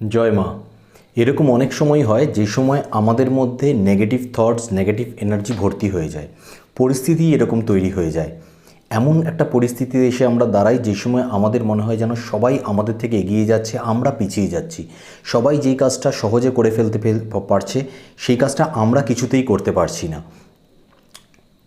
জয় মা। এরকম অনেক সময় হয় যে সময় আমাদের মধ্যে নেগেটিভ থটস নেগেটিভ এনার্জি ভর্তি হয়ে যায়। পরিস্থিতি এরকম তৈরি হয়ে যায়। এমন একটা পরিস্থিতিতে এসে আমরা দাঁড়াই যে সময় আমাদের মনে হয় যেন সবাই আমাদের থেকে এগিয়ে যাচ্ছে, আমরা পিছিয়ে যাচ্ছি। সবাই যেই কাজটা সহজে করে ফেলতে পারছে, সেই কাজটা আমরা কিছুতেই করতে পারছি না।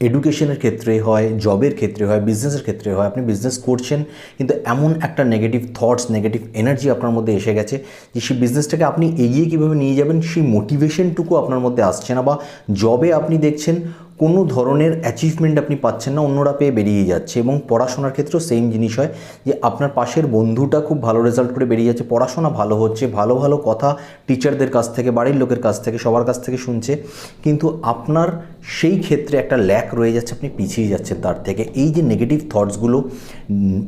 এডুকেশনের ক্ষেত্রে হয় জবের ক্ষেত্রে হয় বিজনেসের ক্ষেত্রে হয়, আপনি বিজনেস করছেন, কিন্তু এমন একটা নেগেটিভ থটস নেগেটিভ এনার্জি আপনার মধ্যে এসে গেছে যে সেই বিজনেসটাকে আপনি এগিয়ে কীভাবে নিয়ে যাবেন, সেই মোটিভেশনটুকু আপনার মধ্যে আসছে না বা জবে আপনি দেখছেন কোনো ধরনের অ্যাচিভমেন্ট আপনি পাচ্ছেন না, অন্যরা পেয়ে বেরিয়ে যাচ্ছে এবং পড়াশোনার ক্ষেত্রেও সেম জিনিস হয় যে আপনার পাশের বন্ধুটা খুব ভালো রেজাল্ট করে বেরিয়ে যাচ্ছে, পড়াশোনা ভালো হচ্ছে, ভালো ভালো কথা টিচারদের কাছ থেকে, বাড়ির লোকের কাছ থেকে, সবার কাছ থেকে শুনছে, কিন্তু আপনার সেই ক্ষেত্রে একটা ল্যাক রয়ে যাচ্ছে, আপনি পিছিয়ে যাচ্ছেন তার থেকে। এই যে নেগেটিভ থটসগুলো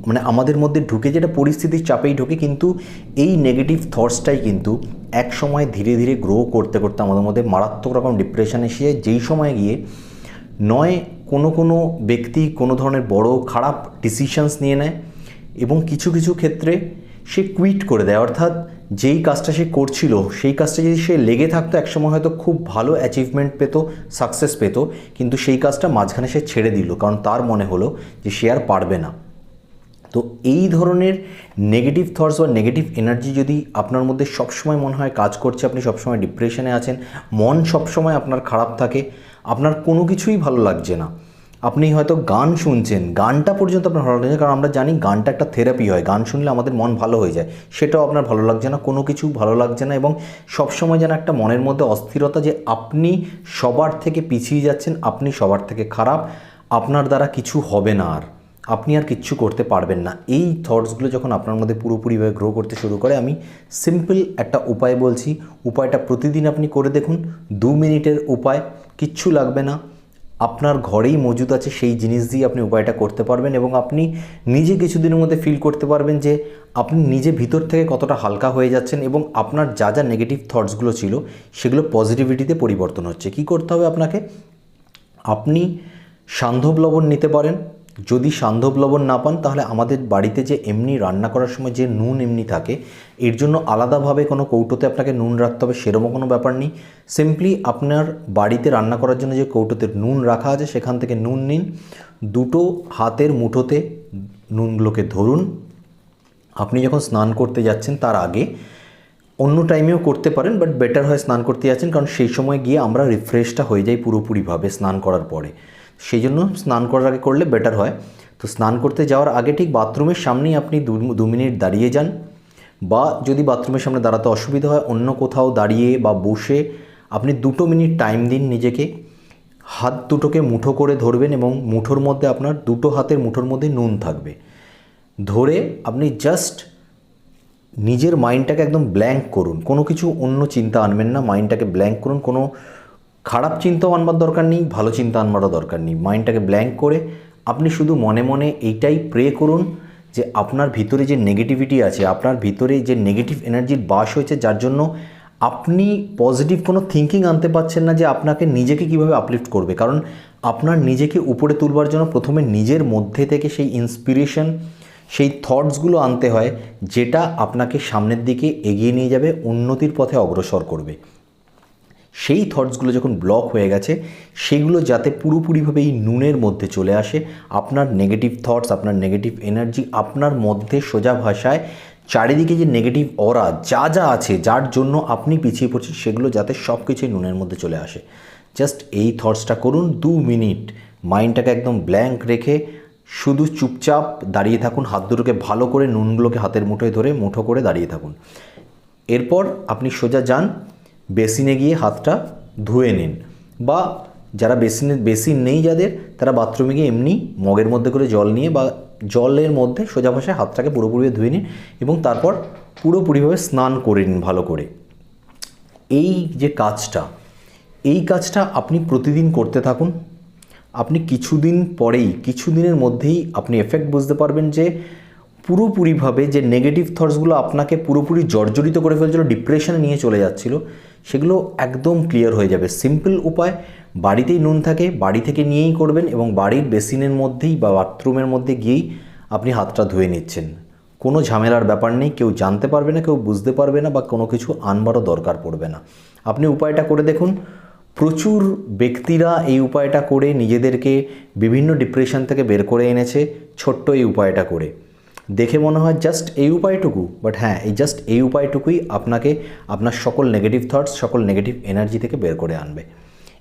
মানে আমাদের মধ্যে ঢুকে যেটা পরিস্থিতির চাপেই ঢুকে, কিন্তু এই নেগেটিভ থটসটাই কিন্তু এক সময় ধীরে ধীরে গ্রো করতে করতে আমাদের মধ্যে মারাত্মক রকম ডিপ্রেশন এসে যায়। যেই সময় গিয়ে নয়, কোনো কোনো ব্যক্তি কোনো ধরনের বড় খারাপ ডিসিশানস নিয়ে নেয় এবং কিছু কিছু ক্ষেত্রে সে কুইট করে দেয়। অর্থাৎ যেই কাজটা সে করছিল, সেই কাজটা যদি সে লেগে থাকতো, একসময় হয়তো খুব ভালো অ্যাচিভমেন্ট পেতো সাকসেস পেতো, কিন্তু সেই কাজটা মাঝখানে সে ছেড়ে দিল। কারণ তার মনে হলো যে সে আর পারবে না। তো এই ধরনের নেগেটিভ থটস বা নেগেটিভ এনার্জি যদি আপনার মধ্যে সবসময় মনে হয় কাজ করছে, আপনি সবসময় ডিপ্রেশনে আছেন, মন সবসময় আপনার খারাপ থাকে, আপনার কোনো কিছুই ভালো লাগছে না। আপনি হয়তো গান শুনছেন, গানটা পর্যন্ত আপনার ভালো লাগছে কারণ আমরা জানি গানটা একটা থেরাপি হয়, গান শুনলে আমাদের মন ভালো হয়ে যায়, সেটাও আপনার ভালো লাগছে না, কোনো কিছু ভালো লাগছে না এবং সবসময় যেন একটা মনের মধ্যে অস্থিরতা যে আপনি সবার থেকে পিছিয়ে যাচ্ছেন, আপনি সবার থেকে খারাপ, আপনার দ্বারা কিছু হবে না আর। আপনি আর কিচ্ছু করতে পারবেন না। এই থটসগুলো যখন আপনার মধ্যে পুরোপুরিভাবে গ্রো করতে শুরু করে, আমি সিম্পল একটা উপায় বলছি। উপায়টা প্রতিদিন আপনি করে দেখুন। দু মিনিটের উপায়, কিচ্ছু লাগবে না। আপনার ঘরেই মজুদ আছে সেই জিনিস দিয়ে আপনি উপায়টা করতে পারবেন এবং আপনি নিজে কিছুদিনের মধ্যে ফিল করতে পারবেন যে আপনি নিজে ভিতর থেকে কতটা হালকা হয়ে যাচ্ছেন এবং আপনার যা যা নেগেটিভ থটসগুলো ছিল, সেগুলো পজিটিভিটিতে পরিবর্তন হচ্ছে। কি করতে হবে আপনাকে? আপনি সান্ধব লবণ নিতে পারেন। যদি সান্ধব লবণ না পান, তাহলে আমাদের বাড়িতে যে এমনি রান্না করার সময় যে নুন এমনি থাকে, এর জন্য আলাদাভাবে কোনো কৌটোতে আপনাকে নুন রাখতে হবে, সেরকম কোনো ব্যাপার নেই। সিম্পলি আপনার বাড়িতে রান্না করার জন্য যে কৌটোতে নুন রাখা আছে, সেখান থেকে নুন নিন। দুটো হাতের মুঠোতে নুনগুলোকে ধরুন। আপনি যখন স্নান করতে যাচ্ছেন তার আগে অন্য টাইমেও করতে পারেন বাট বেটার হয় স্নান করতে যাচ্ছেন, কারণ সেই সময় গিয়ে আমরা রিফ্রেশটা হয়ে যাই পুরোপুরিভাবে স্নান করার পরে। সেই জন্য স্নান করার আগে করলে বেটার হয়। তো স্নান করতে যাওয়ার আগে ঠিক বাথরুমের সামনেই আপনি দু মিনিট দাঁড়িয়ে যান বা যদি বাথরুমের সামনে দাঁড়াতে অসুবিধা হয়, অন্য কোথাও দাঁড়িয়ে বা বসে আপনি দুটো মিনিট টাইম দিন নিজেকে। হাত দুটোকে মুঠো করে ধরবেন এবং মুঠোর মধ্যে আপনার দুটো হাতের মুঠোর মধ্যে নুন থাকবে। ধরে আপনি জাস্ট নিজের মাইন্ডটাকে একদম ব্ল্যাঙ্ক করুন। কোনো কিছু অন্য চিন্তা আনবেন না মাইন্ডটাকে ব্ল্যাঙ্ক করুন। কোনো খারাপ চিন্তাও আনবার দরকার নেই, ভালো চিন্তা আনবারও দরকার নেই। মাইন্ডটাকে ব্ল্যাঙ্ক করে আপনি শুধু মনে মনে এইটাই প্রে করুন যে আপনার ভিতরে যে নেগেটিভিটি আছে, আপনার ভিতরে যে নেগেটিভ এনার্জির বাস হয়েছে, যার জন্য আপনি পজিটিভ কোনো থিঙ্কিং আনতে পারছেন না যে আপনাকে নিজেকে কীভাবে আপলিফ্ট করবে। কারণ আপনার নিজেকে উপরে তুলবার জন্য প্রথমে নিজের মধ্যে থেকে সেই ইন্সপিরেশন সেই থটসগুলো আনতে হয়, যেটা আপনাকে সামনের দিকে এগিয়ে নিয়ে যাবে, উন্নতির পথে অগ্রসর করবে। সেই থটসগুলো যখন ব্লক হয়ে গেছে, সেগুলো যাতে পুরোপুরিভাবে এই নুনের মধ্যে চলে আসে, আপনার নেগেটিভ থটস আপনার নেগেটিভ এনার্জি আপনার মধ্যে সোজা ভাষায় চারিদিকে যে নেগেটিভ অরা যা যা আছে, যার জন্য আপনি পিছিয়ে পড়ছেন, সেগুলো যাতে সব কিছুই নুনের মধ্যে চলে আসে। জাস্ট এই থটসটা করুন দু মিনিট। মাইন্ডটাকে একদম ব্ল্যাঙ্ক রেখে শুধু চুপচাপ দাঁড়িয়ে থাকুন, হাত দুটোকে ভালো করে নুনগুলোকে হাতের মুঠোয় ধরে মুঠো করে দাঁড়িয়ে থাকুন। এরপর আপনি সোজা যান বেসিনে গিয়ে হাতটা ধুয়ে নিন। বা যারা বেসিনে, বেসিন নেই যাদের, তারা বাথরুমে গিয়ে এমনি মগের মধ্যে করে জল নিয়ে বা জলের মধ্যে সোজা ভাষায় হাতটাকে পুরোপুরি ধুয়ে নিন এবং তারপর পুরোপুরিভাবে স্নান করে নিন ভালো করে। এই যে কাজটা, এই কাজটা আপনি প্রতিদিন করতে থাকুন। আপনি কিছুদিন পরেই, কিছুদিনের মধ্যেই আপনি এফেক্ট বুঝতে পারবেন যে পুরোপুরিভাবে যে নেগেটিভ থটসগুলো আপনাকে পুরোপুরি জর্জরিত করে ফেলছিল ডিপ্রেশনে নিয়ে চলে যাচ্ছিল, সেগুলো একদম ক্লিয়ার হয়ে যাবে। সিম্পল উপায়, বাড়িতেই নুন থাকে, বাড়ি থেকে নিয়েই করবেন এবং বাড়ির বেসিনের মধ্যেই বা বাথরুমের মধ্যে গিয়েই আপনি হাতটা ধুয়ে নিচ্ছেন। কোনো ঝামেলার ব্যাপার নেই, কেউ জানতে পারবে না, কেউ বুঝতে পারবে না বা কোনো কিছু আনবারও দরকার পড়বে না। আপনি উপায়টা করে দেখুন। প্রচুর ব্যক্তিরা এই উপায়টা করে নিজেদেরকে বিভিন্ন ডিপ্রেশন থেকে বের করে এনেছে, ছোট্ট এই উপায়টা করে। দেখে মনে হয় জাস্ট এই উপায়টুকু বাট হ্যাঁ এই জাস্ট এই উপায়টুকুই আপনাকে আপনার সকল নেগেটিভ থটস সকল নেগেটিভ এনার্জি থেকে বের করে আনবে।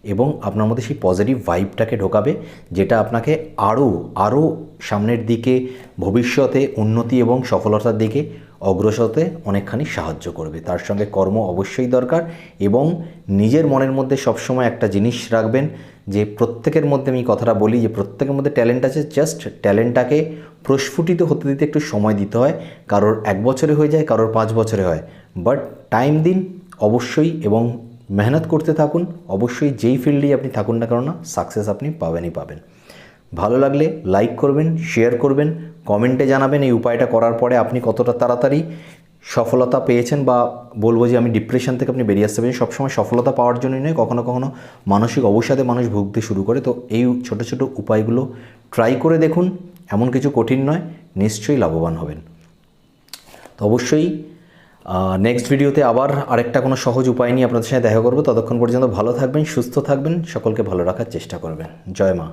এবং আপনার মধ্যে সেই পজিটিভ ভাইবটাকে ঢোকাবে, যেটা আপনাকে আরও আরও সামনের দিকে, ভবিষ্যতে, উন্নতি এবং সফলতার দিকে অগ্রসরতে অনেকখানি সাহায্য করবে। তার সঙ্গে কর্ম অবশ্যই দরকার এবং নিজের মনের মধ্যে সবসময় একটা জিনিস রাখবেন যে প্রত্যেকের মধ্যে আমি কথাটা বলি যে প্রত্যেকের মধ্যে ট্যালেন্ট আছে, জাস্ট ট্যালেন্টটাকে প্রস্ফুটিত হতে দিতে একটু সময় দিতে হয়। কারোর এক বছরে হয়ে যায়, কারোর পাঁচ বছরে হয়। বাট টাইম দিন অবশ্যই এবং মেহনত করতে থাকুন। অবশ্যই যেই ফিল্ডেই আপনি থাকুন না কেন না, সাকসেস আপনি পাবেনই পাবেন। ভালো লাগলে লাইক করবেন, শেয়ার করবেন। কমেন্টে জানাবেন এই উপায়টা করার পরে আপনি কতটা তাড়াতাড়ি সফলতা পেয়েছেন বা বলব যে আমি ডিপ্রেশন থেকে আপনি বেরিয়ে আসতে পারেন সবসময় সফলতা পাওয়ার জন্যই নয়, কখনো কখনো মানসিক অবসাদে মানুষ ভুগতে শুরু করে। তো এই ছোট ছোট উপায়গুলো ট্রাই করে দেখুন, এমন কিছু কঠিন নয়, নিশ্চয়ই লাভবান হবেন। তো অবশ্যই নেক্সট ভিডিওতে আবার আরেকটা কোনো সহজ উপায় নিয়ে আপনাদের সাথে দেখা করব। ততক্ষণ পর্যন্ত ভালো থাকবেন, সুস্থ থাকবেন, সকলকে ভালো রাখার চেষ্টা করবেন। জয় মা।